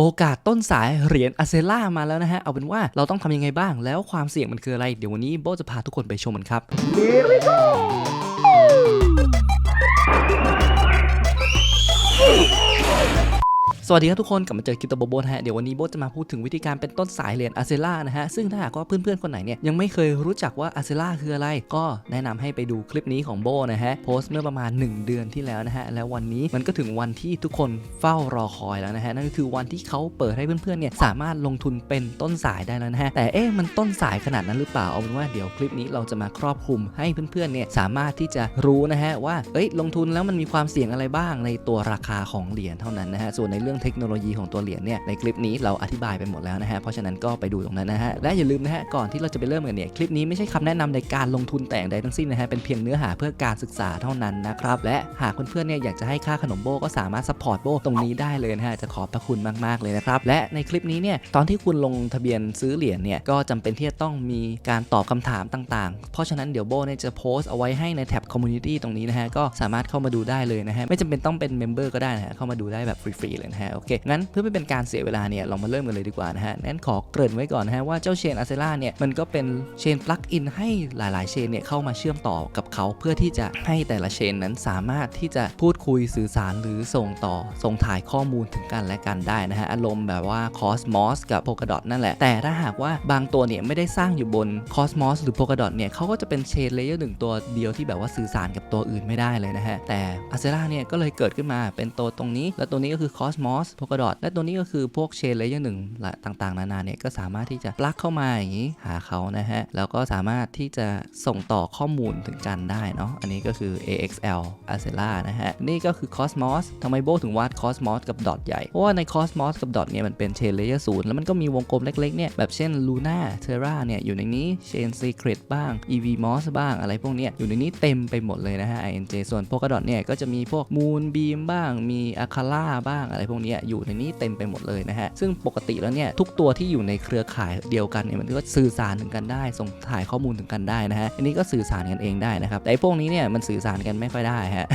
โอกาสต้นสายเหรียญอาเซล่ามาแล้วนะฮะ เอาเป็นว่าเราต้องทำยังไงบ้าง แล้วความเสี่ยงมันคืออะไร เดี๋ยววันนี้โบจะพาทุกคนไปชมมันครับ สวัสดีครับทุกคนกลับมาเจอคิโตโบโบนะฮะเดี๋ยววันนี้โบจะมาพูดถึงวิธีการเป็นต้นสายเหรียญอาเซล่านะฮะซึ่งถ้าหากว่าเพื่อนๆคนไหนเนี่ยยังไม่เคยรู้จักว่าอาเซล่าคืออะไร ก็แนะนำให้ไปดูคลิปนี้ของโบนะฮะโพสต์เมื่อประมาณ 1 เดือนที่แล้วนะฮะแล้ววันนี้มันก็ถึงวันที่ทุกคนเฝ้ารอคอยแล้วนะฮะนั่นก็คือวันที่เขาเปิดให้เพื่อนๆเนี่ยสามารถลงทุนเป็นต้นสายได้แล้วนะฮะแต่เอ๊ะมันต้นสายขนาดนั้นหรือเปล่าเอาเป็นว่าเดี๋ยวคลิปนี้เราจะมาครอบคลุมให้เพื่อนๆเนี่ยสามารถที่จะรู้นะฮะว่าเอ้ยลงทุนแล้วมันมีความเสี่ยงอะไรบ้างในตัวราคาของเหรียญเท่านั้นนะฮะส่วนในเรื่องเทคโนโลยีของตัวเหรียญเนี่ยในคลิปนี้เราอธิบายไปหมดแล้วนะฮะเพราะฉะนั้นก็ไปดูตรงนั้นนะฮะและอย่าลืมนะฮะก่อนที่เราจะไปเริ่มกันเนี่ยคลิปนี้ไม่ใช่คำแนะนำในการลงทุนแต่งใดทั้งสิ้นนะฮะเป็นเพียงเนื้อหาเพื่อการศึกษาเท่านั้นนะครับและหากเพื่อนๆเนี่ยอยากจะให้ค่าขนมโบก็สามารถสปอร์ตโบตรงนี้ได้เลยนะฮะจะขอบพระคุณมากๆเลยนะครับและในคลิปนี้เนี่ยตอนที่คุณลงทะเบียนซื้อเหรียญเนี่ยก็จำเป็นที่จะต้องมีการตอบคำถามต่างๆ เพราะฉะนั้นเดี๋ยวโบเนี่ยจะโพสต์เอาไว้ให้ในแท็บคอมมูนิตี้ตรงนี้นะฮะก็สามารถเข้ามาดูได้เลยนะฮะไม่จำเป็นต้องเป็นเมมเบอร์ก็ได้นะฮะเข้ามาดูได้แบบฟรีๆเลยนะฮะโอเคงั้นเพื่อไม่เป็นการเสียเวลาเนี่ยเรามาเริ่มกันเลยดีกว่านะฮะงั้นขอเกริ่นไว้ก่อนนะฮะว่าเจ้าเชนอาเซล่าเนี่ยมันก็เป็นเชนปลั๊กอินให้หลาย ๆ เชนเนี่ยเข้ามาเชื่อมต่อกับเขาเพื่อที่จะให้แต่ละเชนนั้นสามารถที่จะพูดคุยสื่อสารหรือส่งต่อส่งถ่ายข้อมูลถึงกันและกันได้นะฮะอารมณ์แบบว่า Cosmos กับ Polkadot นั่นแหละ แต่ถ้าหากว่าบางตัวเนี่ยไม่ได้สร้างอยู่บน Cosmos หรือ Polkadot เนี่ยเขาก็จะเป็นเชนเลเยอร์หนึ่งตัวเดียวที่แบบว่าสื่อสารกับตัวอื่นไม่ได้เลยนะฮะแต่ a c e l a เนี่ยก็เลยเกิดขึ้นมาเป็นตัวตรงนี้ และตัวนี้ก็คือ Cosmos Polkadot และตัวนี้ก็คือพวกเชนเลเยอร์หนึ่งต่างๆ นานาเนี่ยก็สามารถที่จะปลักเข้ามาอย่างนี้หาเขานะฮะ แล้วก็สามารถที่จะส่งต่อข้อมูลถึงกันได้เนาะอันนี้ก็คือ AXL a c e l a นะฮะ นี่ก็คือ Cosmos ทำไมโบถึงวาด Cosmos กับ Dot ใหญ่ เพราะว่าใน Cosmos กับ Dot เนี่ยมันเป็นเชนเลเยอร์ศูนย์แล้วมันก็มีวงกลมเล็กๆเนี่ยแบบเช่น Luna Terra เนี่ยอยู่ในนี้ Chain Secret บ้าง EVMOS บ้างอะไรพวกเนี้ยอยู่ในนี้เต็มไปหมดเลยนะฮะ INJ ส่วน Polkadot เนี่ยก็จะมีพวก Moonbeam บ้างมี Akala บ้างอะไรพวกเนี้อยู่ในนี้เต็มไปหมดเลยนะฮะ ซึ่งปกติแล้วเนี่ยทุกตัวที่อยู่ในเครือข่ายเดียวกันเนี่ยมันก็สื่อสารถึงกันได้ ส่งถ่ายข้อมูลถึงกันได้นะฮะ อันนี้ก็สื่อสารกันเองได้นะครับ แต่พวกนี้เนี่ยมันสื่อสารกันไม่ค่อยได้ฮะ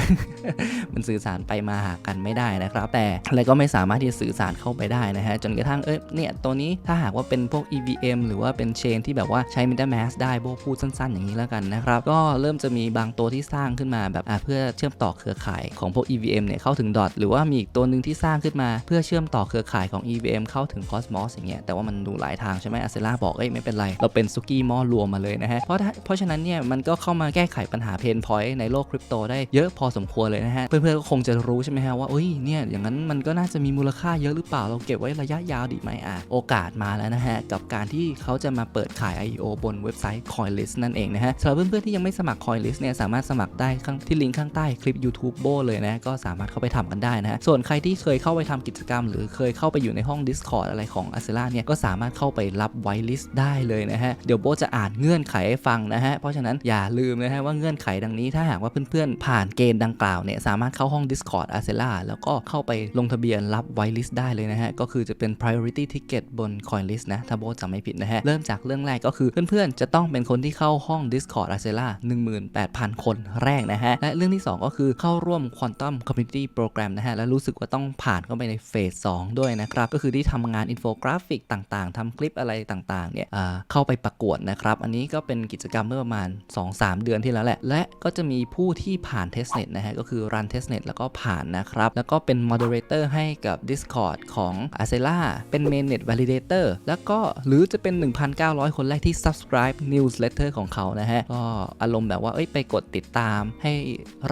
มันสื่อสารไปมาหากันไม่ได้นะครับ แต่อะไรก็ไม่สามารถที่จะสื่อสารเข้าไปได้นะฮะ จนกระทั่งเอ้ยเนี่ยตัวนี้ถ้าหากว่าเป็นพวก EVM หรือว่าเป็นเชนที่แบบว่าใช้ MetaMask ได้โบพูดสั้น ๆ อย่างนี้แล้วกันนะครับ ก็เริ่มจะมีบางตัวที่สร้างขึ้นมาแบบเพื่อเชื่อมต่อเครือข่ายของพวก EVM เนี่ยเข้าถึง DOT หรือว่ามีอีกตัวหนึ่งที่สร้างขึ้นมาเพื่อเชื่อมต่อเครือข่ายของ EVM เข้าถึง Cosmos อย่างเงี้ยแต่ว่ามันดูหลายทางใช่ไหมอาเซล่าบอกเอ้ยไม่เป็นไร เราเป็นซุกี้หม้อรวมมาเลยนะฮะ เพราะถ้าเพราะฉะนั้นเนี่ยมันก็เข้ามาแก้ไขปัญหาเพนพอยต์ในโลกคริปโตได้เยอะพอสมควรเลยนะฮะ เพื่อนๆก็คงจะรู้ใช่ไหมฮะว่าเอ้ยเนี่ยอย่างนั้นมันก็น่าจะมีมูลค่าเยอะหรือเปล่าเราเก็บไว้ระยะยาวดีไหมอะโอกาสมาแล้วนะฮะกับการที่เขาจะมาเปิดขาย IEO บนเว็บไซต์ Coinlist นั่นเองนะฮะสำหรับเพื่อนๆที่ยังไม่สมัคร Coinlist เนี่ยสามารถสมัครได้ที่ลิงก์ข้างใต้คลิป YouTube โบเลยนะก็สามารถเข้าไปทำกันได้นะฮะส่วนใครที่เคยเข้าไปทำกิจกรรม หรือเคยเข้าไปอยู่ในห้อง Discord อะไรของ a c e l a เนี่ยก็สามารถเข้าไปรับไวลิสต์ได้เลยนะฮะ เดี๋ยวโบจะอ่านเงื่อนไขให้ฟังนะฮะ เพราะฉะนั้นอย่าลืมนะฮะว่าเงื่อนไขดังนี้ถ้าหากว่าเพื่อนๆ ผ่านเกณฑ์ดังกล่าวเนี่ยสามารถเข้าห้อง Discord a c e l a แล้วก็เข้าไปลงทะเบียนรับไวลิสต์ได้เลยนะฮะก็คือจะเป็น priority ticket บน Coinlist นะถ้าโบจำไม่ผิดนะฮะเริ่มจากเรื่องแรกก็คือเพื่อนๆจะต้องเป็นคนที่เข้าห้อง Discord a c e l a 18,000 คนแรกนะฮะและเรื่องที่ 2 ก็คือเข้าร่วม Quantum Community Program นะฮะและรู้สึกว่าต้องผ่านเข้าไปในเฟส2ด้วยนะครับ ก็คือที่ทำงานอินโฟกราฟิกต่างๆทำคลิปอะไรต่างๆเนี่ยเข้าไปประกวดนะครับ อันนี้ก็เป็นกิจกรรมเมื่อประมาณ 2-3 เดือนที่แล้วแหละ และก็จะมีผู้ที่ผ่าน Testnet นะฮะก็คือ Run Testnet แล้วก็ผ่านนะครับ แล้วก็เป็น Moderator ให้กับ Discord ของ a c e l a เป็น Mainnet Validator แล้วก็หรือจะเป็น 1,900 คนแรกที่ Subscribe Newsletter ของเขานะฮะ ก็อารมณ์แบบว่าเอ้ยไปกดติดตามให้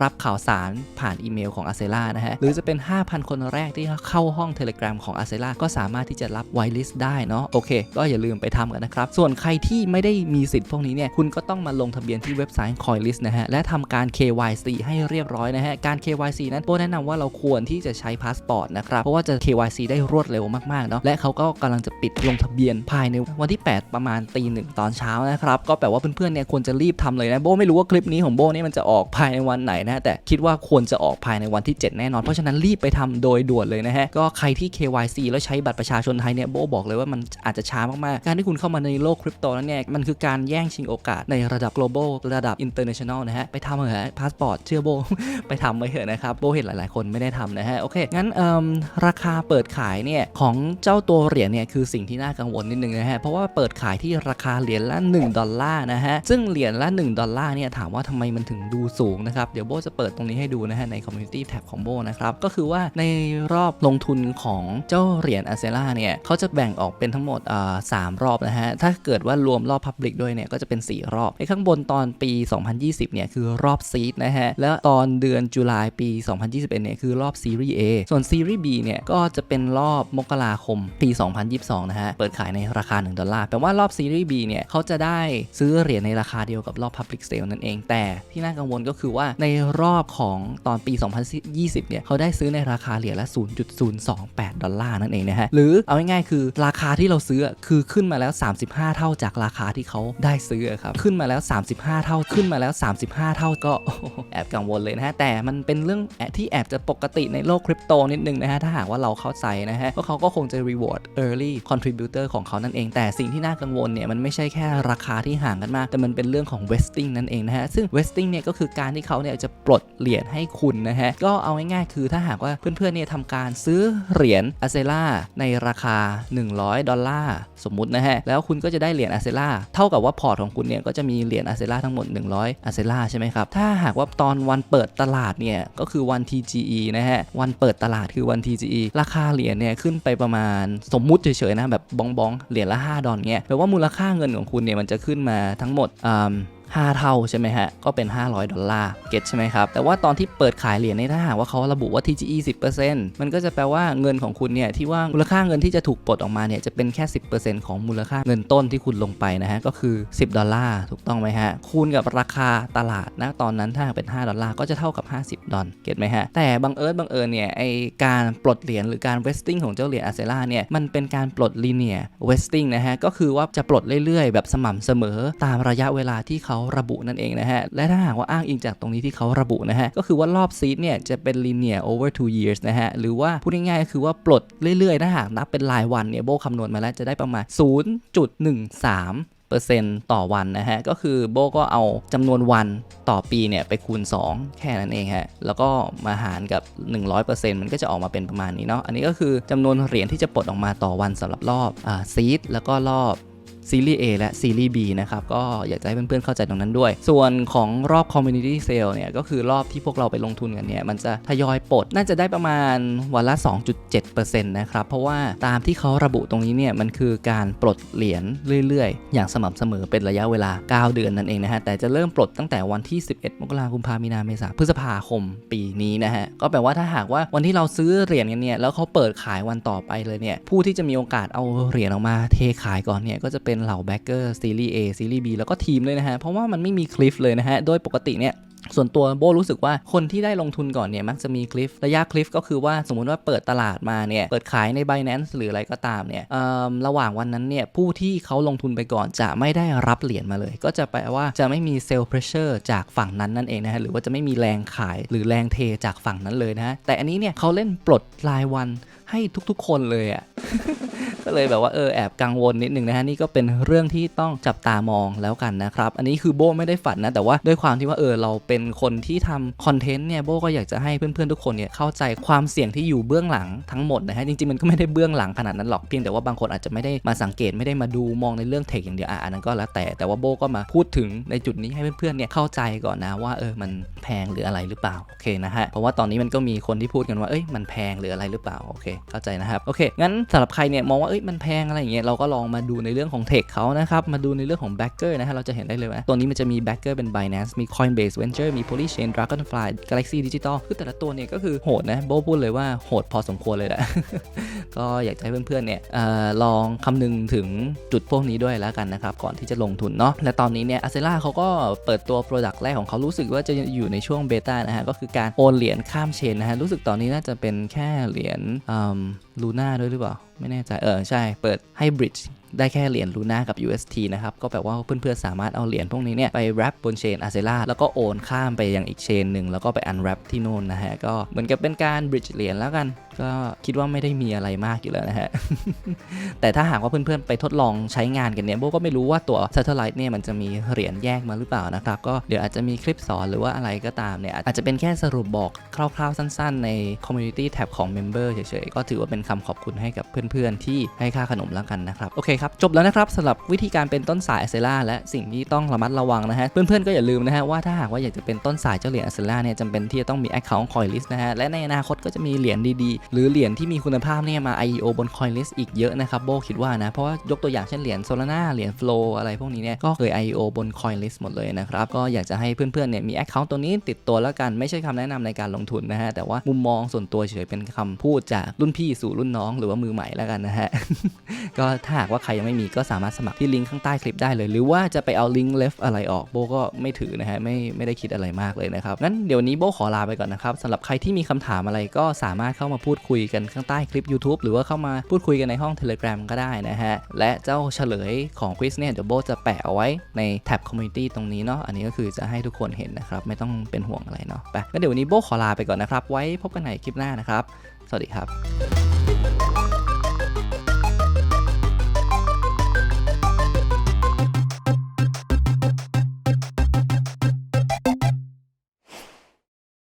รับข่าวสารผ่านอีเมลของ a c e l a นะฮะ หรือจะเป็น 5,000 คนแรกที่เข้าห้อง Telegram ของ a c e l a ก็สามารถที่จะรับไวลิสต์ได้เนาะโอเค ก็อย่าลืมไปทำกันนะครับ ส่วนใครที่ไม่ได้มีสิทธิ์พวกนี้เนี่ยคุณก็ต้องมาลงทะเบียนที่เว็บไซต์ Coinlist นะฮะและทำการ KYC ให้เรียบร้อยนะฮะการ KYC นั้นโบแนะนำว่าเราควรที่จะใช้พาสปอร์ตนะครับเพราะว่าจะ KYC ได้รวดเร็วมากๆเนาะและเขาก็กำลังจะปิดลงทะเบียนภายในวันที่ 8 ประมาณตีหนึ่งตอนเช้านะครับก็แปลว่าเพื่อนๆเนี่ยควรจะรีบทำเลยนะโบไม่รู้ว่าคลิปนี้ของโบนี่มันจะออกภายในวันไหนนะแต่คิดว่าควรจะออกภายในวันที่ 7 แน่นอนเพราะฉะนั้นรีบไปทำโดยด่วนเลยนะฮะ ก็ใครที่ KYC แล้วใช้บัตรประชาชนไทยเนี่ยโบบอกเลยว่ามันอาจจะช้ามากๆ การที่คุณเข้ามาในโลกคริปโตนั้นเนี่ยมันคือการแย่งชิงโอกาสในระดับ global ระดับ international นะฮะ ไปทำเหอะพาสปอร์ตเชื่อโบ ไปทำไว้เถอะนะครับ โบเห็นหลายๆ คนไม่ได้ทำนะฮะ โอเค งั้นเอิ่มราคาเปิดขายเนี่ยของเจ้าตัวเหรียญเนี่ยคือสิ่งที่น่ากังวลนิดนึงนะฮะ เพราะว่าเปิดขายที่ราคาเหรียญละ 1 ดอลลาร์นะฮะ ซึ่งเหรียญละ 1 ดอลลาร์เนี่ยถามว่าทำไมมันถึงดูสูงนะครับ เดี๋ยวโบจะเปิดตรงนี้ให้ดูนะฮะใน community tab ของโบนะครับ ก็คือว่าในรอบลงทุนของเจ้าเหรียญอาเซล่าเนี่ยเขาจะแบ่งออกเป็นทั้งหมดสามรอบนะฮะ ถ้าเกิดว่ารวมรอบ Public ด้วยเนี่ยก็จะเป็น 4 รอบไอ้ข้างบนตอนปี 2020 เนี่ยคือรอบซีดนะฮะ แล้วตอนเดือนจุลายปี 2021 เนี่ยคือรอบซีรีส์ A ส่วนซีรีส์ B เนี่ยก็จะเป็นรอบมกราคมปี 2022 นะฮะ เปิดขายในราคา 1 ดอลลาร์แปลว่ารอบซีรีส์ B เนี่ยเขาจะได้ซื้อเหรียญในราคาเดียวกับรอบ Public Sale นั่นเอง แต่ที่น่ากังวลก็คือว่าในรอบของตอนปี 2020 เนี่ยเขาได้ซื้อในราคาเหรียญละ0.028 ดอลลาร์นั่นเองนะฮะ หรือเอาง่ายๆคือราคาที่เราซื้อคือขึ้นมาแล้ว 35 เท่าจากราคาที่เขาได้ซื้อครับ ขึ้นมาแล้ว 35 เท่าขึ้นมาแล้ว 35 เท่าก็แอบกังวลเลยนะฮะ แต่มันเป็นเรื่องแอบที่แอบจะปกติในโลกคริปโตนิดนึงนะฮะ ถ้าหากว่าเราเข้าใจนะฮะก็เขาก็คงจะ reward early contributor ของเขานั่นเอง แต่สิ่งที่น่ากังวลเนี่ยมันไม่ใช่แค่ราคาที่ห่างกันมาก แต่มันเป็นเรื่องของ vesting นั่นเองนะฮะ ซึ่ง vesting เนี่ยก็คือการที่เขาเนี่ยจะปลดเหรียญให้คุณนะฮะ ก็เอาง่ายๆคือถ้าหากว่าเพื่อนๆเนี่ยทำการซื้อเหรียญอาเซล่าในราคา 100 ดอลลาร์สมมุตินะฮะ แล้วคุณก็จะได้เหรียญอาเซล่าเท่ากับว่าพอร์ตของคุณเนี่ยก็จะมีเหรียญอาเซล่าทั้งหมด 100อาเซล่าใช่ไหมครับ ถ้าหากว่าตอนวันเปิดตลาดเนี่ยก็คือวัน TGE นะฮะ วันเปิดตลาดคือวัน TGE ราคาเหรียญเนี่ยขึ้นไปประมาณสมมุติเฉยๆนะแบบบองๆเหรียญละ 5 ดอลเนี่ยแปลว่ามูลค่าเงินของคุณเนี่ยมันจะขึ้นมาทั้งหมดอ่า 5 เท่าใช่ไหมฮะ ก็เป็น 500 ดอลลาร์เก็ตใช่ไหมครับ แต่ว่าตอนที่เปิดขายเหรียญเนี่ยถ้าหากว่าเขาระบุว่า TGE 10%มันก็จะแปลว่าเงินของคุณเนี่ยที่ว่ามูลค่าเงินที่จะถูกปลดออกมาเนี่ยจะเป็นแค่ 10%ของมูลค่าเงินต้นที่คุณลงไปนะฮะก็คือ 10 ดอลลาร์ถูกต้องไหมฮะคูณกับราคาตลาดนะตอนนั้นถ้าเป็น 5 ดอลลาร์ก็จะเท่ากับ 50 ดอลเก็ตไหมฮะแต่บังเอิญบังเอิญเนี่ยไอการปลดเหรียญหรือการ vesting ของเจ้าเหรียญอาเซล่าเนี่ยมันเป็นการปลด linear vesting นะฮะก็คือว่าจะปลดเรื่อยๆ แบบสม่ำเสมอตามระยะเวลาที่เขาระบุนั่นเองนะฮะ และถ้าหากว่าอ้างอิงจากตรงนี้ที่เขาระบุนะฮะ ก็คือว่ารอบซีดเนี่ยจะเป็น linear over two years นะฮะ หรือว่าพูดง่ายๆก็คือว่าปลดเรื่อยๆ ถ้าหากนับเป็นรายวันเนี่ยโบคำนวณมาแล้วจะได้ประมาณ 0.13เปอร์เซ็นต์ต่อวันนะฮะ ก็คือโบก็เอาจำนวนวันต่อปีเนี่ยไปคูณ 2 แค่นั้นเองฮะ แล้วก็มาหารกับ 100%มันก็จะออกมาเป็นประมาณนี้เนาะอันนี้ก็คือจำนวนเหรียญที่จะปลดออกมาต่อวันสำหรับรอบอ่าซีดแล้วก็รอบ ซีรีส์ A และซีรีส์ B นะครับก็อยากจะให้เพื่อนๆเข้าใจตรงนั้นด้วย ส่วนของรอบ Community Sale เนี่ยก็คือรอบที่พวกเราไปลงทุนกันเนี่ยมันจะทยอยปลดน่าจะได้ประมาณวันละ 2.7%นะครับเพราะว่าตามที่เขาระบุตรงนี้เนี่ยมันคือการปลดเหรียญเรื่อยๆ อย่างสม่ำเสมอเป็นระยะเวลา 9 เดือนนั่นเองนะฮะแต่จะเริ่มปลดตั้งแต่วันที่ 11 มกราคมพามีนาเมษาพฤษภาคมปีนี้นะฮะก็แปลว่าถ้าหากว่าวันที่เราซื้อเหรียญกันเนี่ยแล้วเขาเปิดขายวันต่อไปเลยเนี่ยผู้ที่จะมีโอกาสเอาเหรียญออกมาเทขายก่อนเนี่ยก็จะเป็นเหล่าแบ็กเกอร์ซีรีส์ A ซีรีส์ B แล้วก็ทีมเลยนะฮะ เพราะว่ามันไม่มีคลิฟเลยนะฮะ โดยปกติเนี่ยส่วนตัวโบรู้สึกว่าคนที่ได้ลงทุนก่อนเนี่ย มักจะมีคลิฟระยะคลิฟก็คือว่าสมมุติว่าเปิดตลาดมาเนี่ย เปิดขายใน Binance หรืออะไรก็ตามเนี่ยระหว่างวันนั้นเนี่ย ผู้ที่เขาลงทุนไปก่อนจะไม่ได้รับเหรียญมาเลย ก็จะแปลว่าจะไม่มีเซลล์เพรสเชอร์จากฝั่งนั้นนั่นเองนะฮะ หรือว่าจะไม่มีแรงขายหรือแรงเทจากฝั่งนั้นเลยนะฮะแต่อันนี้เนี่ยเขาเล่นปลดรายวันให้ทุกๆ คนเลยอะ่ะ ก็เลยแบบว่าเออแอบกังวลนิดนึงนะฮะนี่ก็เป็นเรื่องที่ต้องจับตามองแล้วกันนะครับอันนี้คือโบไม่ได้ฝันนะแต่ว่าด้วยความที่ว่าเออเราเป็นคนที่ทำคอนเทนต์เนี่ยโบก็อยากจะให้เพื่อนๆทุกคนเนี่ยเข้าใจความเสี่ยงที่อยู่เบื้องหลังทั้งหมดนะฮะจริงๆมันก็ไม่ได้เบื้องหลังขนาดนั้นหรอกเพียงแต่ว่าบางคนอาจจะไม่ได้มาสังเกตไม่ได้มาดูมองในเรื่องเทคอย่างเดียวอะอันนั้นก็แล้วแต่แต่ว่าโบก็มาพูดถึงในจุดนี้ให้เพื่อนๆเนี่ยเข้าใจก่อนนะว่าเออมันแพงหรืออะไรหรือเปล่าโอเคนะฮะเพราะว่าตอนนี้มันก็มีคนที่พูดกันว่าเอ้ยมันแพงหรืออะไรหรือเปล่าโอเคเข้าใจนะครับโอเคงั้นสำหรับใครเนี่ยมองว่าเอ้ยมันแพงอะไรอย่างเงี้ยเราก็ลองมาดูในเรื่องของเทคเขานะครับมาดูในเรื่องของแบ็กเกอร์นะฮะเราจะเห็นได้เลยว่าตัวนี้มันจะมีแบ็กเกอร์เป็น Binance มี Coinbase Venture มี Polychain Dragonfly Galaxy Digital คือแต่ละตัวเนี่ยก็คือโหดนะโบพูดเลยว่าโหดพอสมควรเลยแหละก็อยากจะให้เพื่อนๆเนี่ยออลองคำนึงถึงจุดพวกนี้ด้วยแล้วกันนะครับก่อนที่จะลงทุนเนาะและตอนนี้เนี่ยอาเซล่าเขาก็เปิดตัว Product แรกของเขารู้สึกว่าจะอยู่ในช่วงเบต้านะฮะก็คือการโอนเหรียญข้ามเชนนะฮะรู้สึกตอนนี้น่าจะเป็นแค่เหรียญลูน่าด้วยหรือเปล่า ไม่แน่ใจ เออ ใช่ เปิดให้บริดจ์ได้แค่เหรียญลูน่ากับ UST นะครับ ก็แปลว่าเพื่อนๆ สามารถเอาเหรียญพวกนี้เนี่ย ไปแรปบนเชนอาเซล่าแล้วก็โอนข้ามไปยังอีกเชนหนึ่งแล้วก็ไปอันแรปที่โน่นนะฮะ ก็เหมือนกับเป็นการบริดจ์เหรียญแล้วกันก็คิดว่าไม่ได้มีอะไรมากอยู่แล้วนะฮะ แต่ถ้าหากว่าเพื่อนๆ ไปทดลองใช้งานกันเนี่ยโบก็ไม่รู้ว่าตัว Satellite เนี่ยมันจะมีเหรียญแยกมาหรือเปล่านะครับ ก็เดี๋ยวอาจจะมีคลิปสอนหรือว่าอะไรก็ตามเนี่ย อาจจะเป็นแค่สรุปบอกคร่าวๆ สั้นๆ ใน Community Tab ของ Member เฉยๆ ก็ถือว่าเป็นคำขอบคุณให้กับเพื่อนๆ ที่ให้ค่าขนมแล้วกันนะครับ โอเคครับ จบแล้วนะครับสำหรับวิธีการเป็นต้นสายอเซล่าและสิ่งที่ต้องระมัดระวังนะฮะเพื่อนๆก็อย่าลืมนะฮะว่าถ้าหากว่าอยากจะเป็นต้นสายเจ้าเหรียญเซล่าเนี่ยจำเป็นที่จะต้องมี Account Coinlist นะฮะและในอนาคตก็จะมีเหรียญดีหรือเหรียญที่มีคุณภาพเนี่ยมา IEO บน Coinlist อีกเยอะนะครับโบคิดว่านะ เพราะว่ายกตัวอย่างเช่นเหรียญ Solana เหรียญ Flow อะไรพวกนี้เนี่ยก็เคย IEO บน Coinlist หมดเลยนะครับ ก็อยากจะให้เพื่อนๆเนี่ยมี Account ตัวนี้ติดตัวแล้วกันไม่ใช่คำแนะนำในการลงทุนนะฮะแต่ว่ามุมมองส่วนตัวเฉยๆเป็นคำพูดจากรุ่นพี่สู่รุ่นน้องหรือว่ามือใหม่แล้วกันนะฮะก็ถ้าหากว่าใครยังไม่มีก็สามารถสมัครที่ลิงก์ข้างใต้คลิปได้เลย หรือว่าจะไปเอาลิงก์ left อะไรออกโบก็ไม่ถือนะฮะไม่ไม่ได้คิดอะไรมากเลยนะครับงั้นเดี๋ยวนี้โบขอลาไปก่อนนะครับสำหรับใครที่มีคำถามอะไรก็สามารถเข้ามาพูดูดคุยกันข้างใต้คลิป YouTube หรือว่าเข้ามาพูดคุยกันในห้อง Telegram ก็ได้นะฮะ และเจ้าเฉลยของควิสเนี่ยเดี๋ยวโบจะแปะเอาไว้ในแท็บคอมมูนิตี้ตรงนี้เนาะอันนี้ก็คือจะให้ทุกคนเห็นนะครับ ไม่ต้องเป็นห่วงอะไรเนาะไปงั้นเดี๋ยววันนี้โบขอลาไปก่อนนะครับ ไว้พบกันใหม่คลิปหน้านะครับ สวัสดีครับ